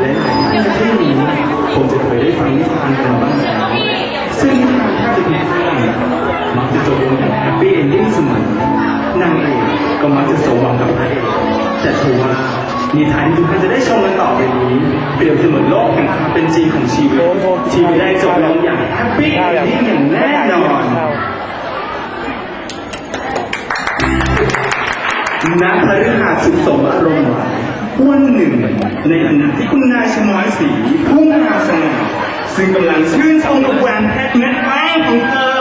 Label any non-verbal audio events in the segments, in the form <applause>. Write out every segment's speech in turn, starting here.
และหลายท่านในที่นี้คงจะเคยได้ฟังนิทานกันบ้างแล้วซึ่งนิทานแทบจะทุกเรื่องมักจะจบลงอย่างแฮปปี้เอนดิ้งเสมอนางเอกก็มักจะสมหวังกับพระเอกแต่ถือว่านิทานที่ทุกท่านจะได้ชมกันต่อไปนี้เปรียบเสมือนโลกแห่งความเป็นจริงของชีวิตที่ไม่ได้จบลงอย่างแฮปปี้เอนดิ้งอย่างแน่นอนณพฤหัสสุขสมอารมณ์หวาน วันหนึ่ง ในขณะที่คุณนายชมอยสีพุ่งมาสง่าซึ่งกำลังชื่นชมกับแหวนเพชรเม็ดแป้งของเธอ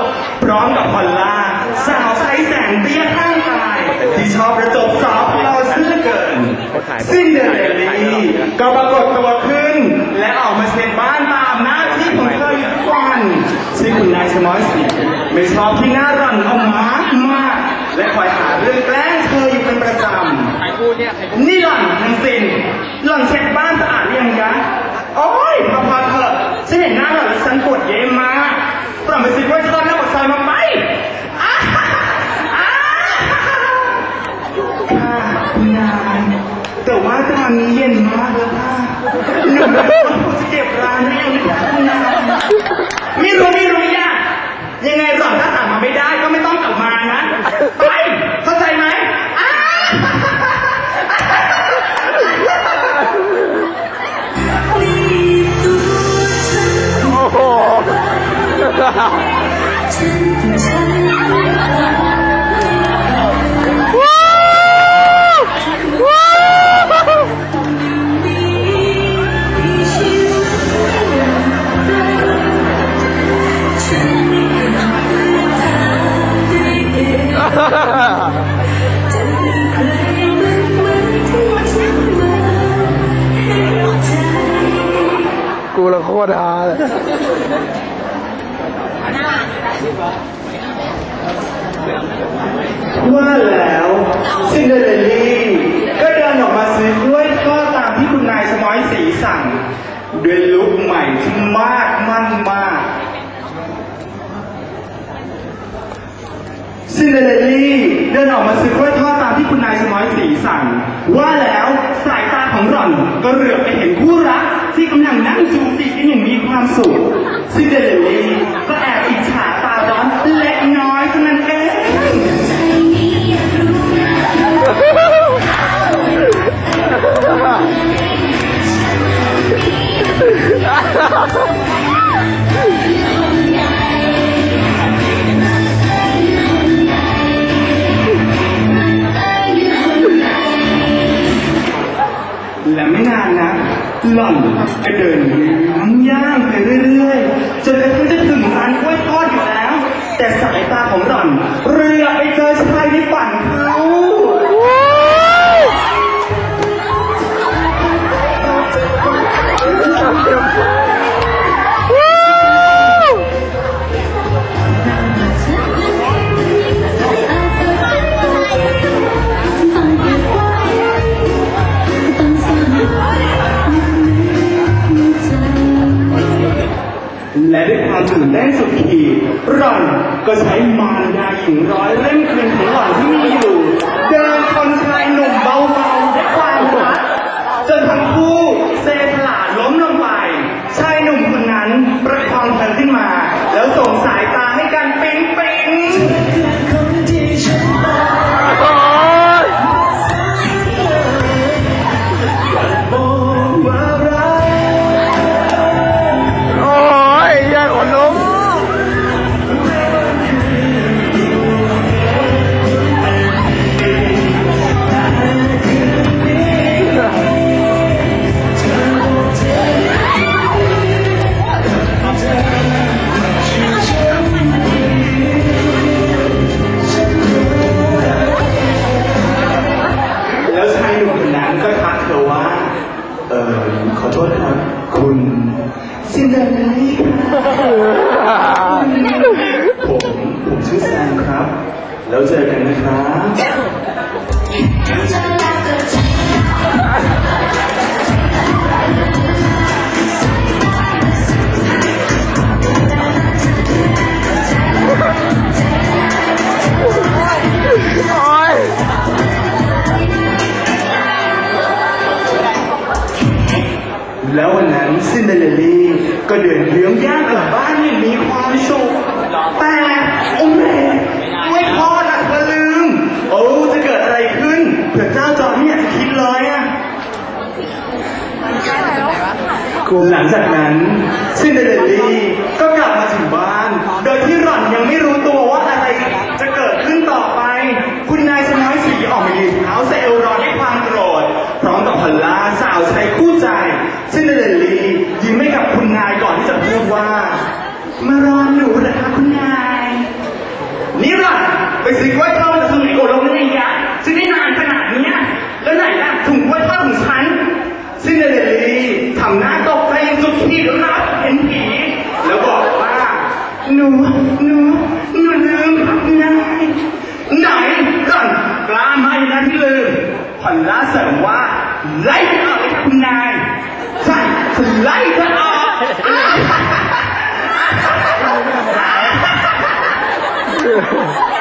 พร้อมกับพอลล่า สาวใช้แสงเตี้ยข้างกาย ที่ชอบกระจกซอฟต์เราซะเหลือเกินซึ่งเดลลี่ก็ปรากฏตัวขึ้น และออกมาเช็ดบ้านตามหน้าที่ของเธออยู่ทุกวันซึ่งคุณนายชมอยสีไม่ชอบ ฉันปวดเย้มมากปล่อยไปสิว่าชอบหน้าปากซอยมาไหมอ่าอ่าค่ะคุณนายแต่ว่าตอนนี้เย็นมากแล้วค่ะ ว่าแล้วซินเดอเรลลี่ก็เดินออกมาซื้อกล้วยทอดตามที่คุณนายสมอยสีสั่ง ด้วยลุคใหม่ที่มากมั่นมากซินเดอเรลลี่เดินออกมาซื้อกล้วยทอดตามที่คุณนายสมอยสีสั่ง ว่าแล้วสายตาของหล่อนก็เหลือบไปเห็นคู่รักที่กำลังนั่งจูบติดกันอย่างมีความสุขซินเดอเรลลี่ก็ Ah! <laughs> และด้วยความตื่นเต้นสุดขีดหล่อนก็ใช้มารยาหญิงร้อยเล่มคืนของหล่อนที่มีอยู่ เดินคนชาย แล้วเจอกันนะครับแล้ววันนั้นซินเดอเรลลี่ก็เดินเลี้ยงย่างกลับบ้านอย่างมีความสุขแต่โอ้แม รวมหลังจากนั้น ซึ่งใน ไล่คุณนายใช่ไล่เธอออก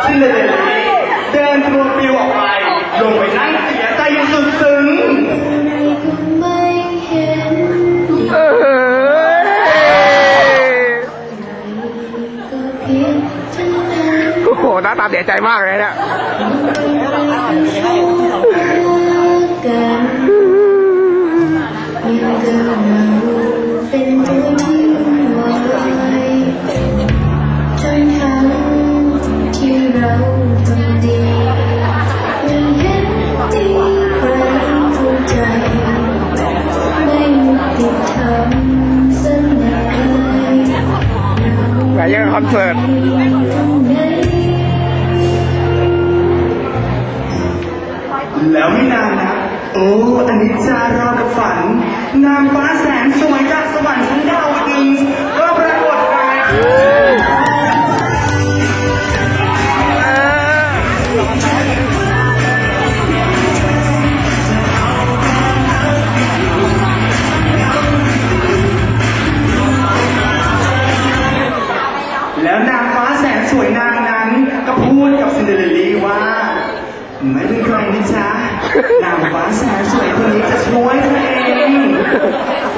ฉันเลยเดินทวนปิวออกไปลงไปนั่งเสียใจอย่างสุดซึ้งโอ้โหหน้าตาเสียใจมากเลยเนี่ย 的那。Uh! ไม่มีใครนะจ๊ะนางฟ้าแสนสวยคนนี้จะช่วยเธอเอง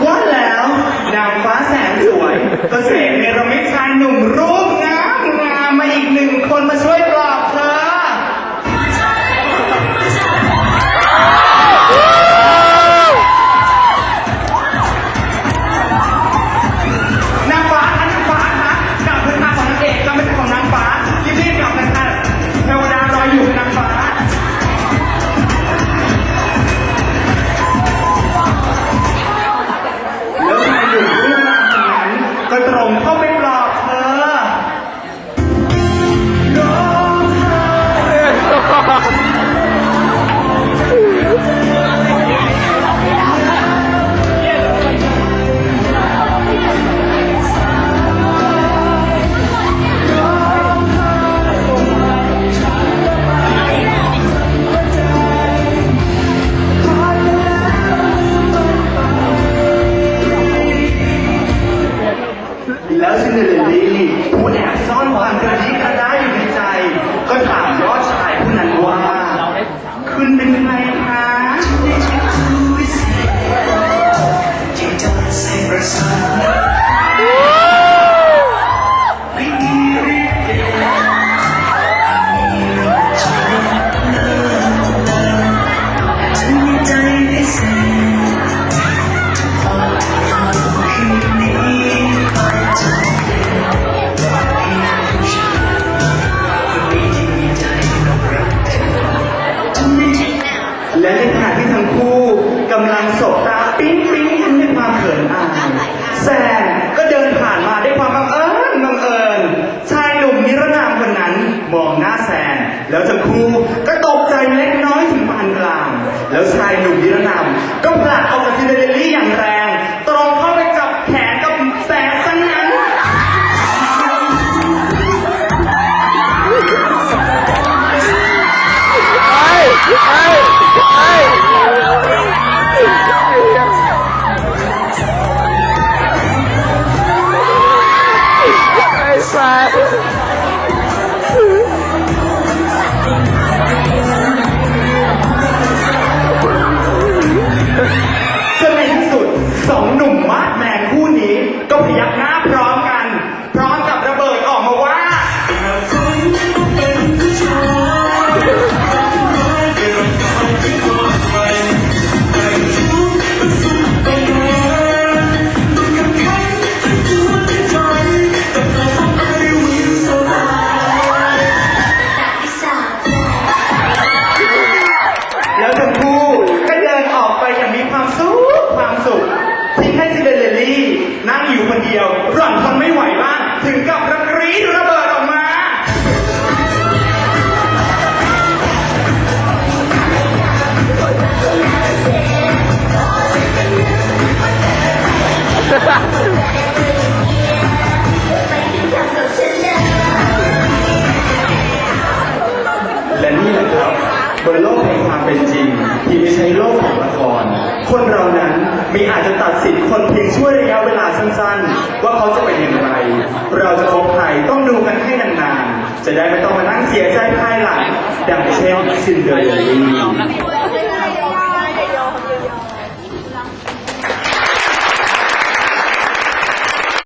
ว่าแล้วนางฟ้าแสนสวยก็เสกเนรมิตชายหนุ่มรูปงามงามมาอีกหนึ่งคนมาช่วย และในขณะที่ทั้งคู่กำลังสบตาปิ๊งปิ๊งด้วยความเขินอายแซงก็เดินผ่านมาด้วยความบังเอิญบังเอิญชายหนุ่มนิรนามคนนั้นมองหน้าแซงแล้วทั้งคู่ก็ตกใจเล็กน้อยถึงปานกลาง แล้วชายหนุ่มนิรนามก็ผลักออกจากระติเดลลี่อย่างแรง คนเรานั้นมีอาจจะตัดสินคนเพียงช่วยระยะเวลาสั้นๆ ว่าเขาจะเป็นอย่างไร เราจะพบใครต้องดูกันให้นานๆ จะได้ไม่ต้องมานั่งเสียใจภายหลังดังเช่นซินเดอเรลลี่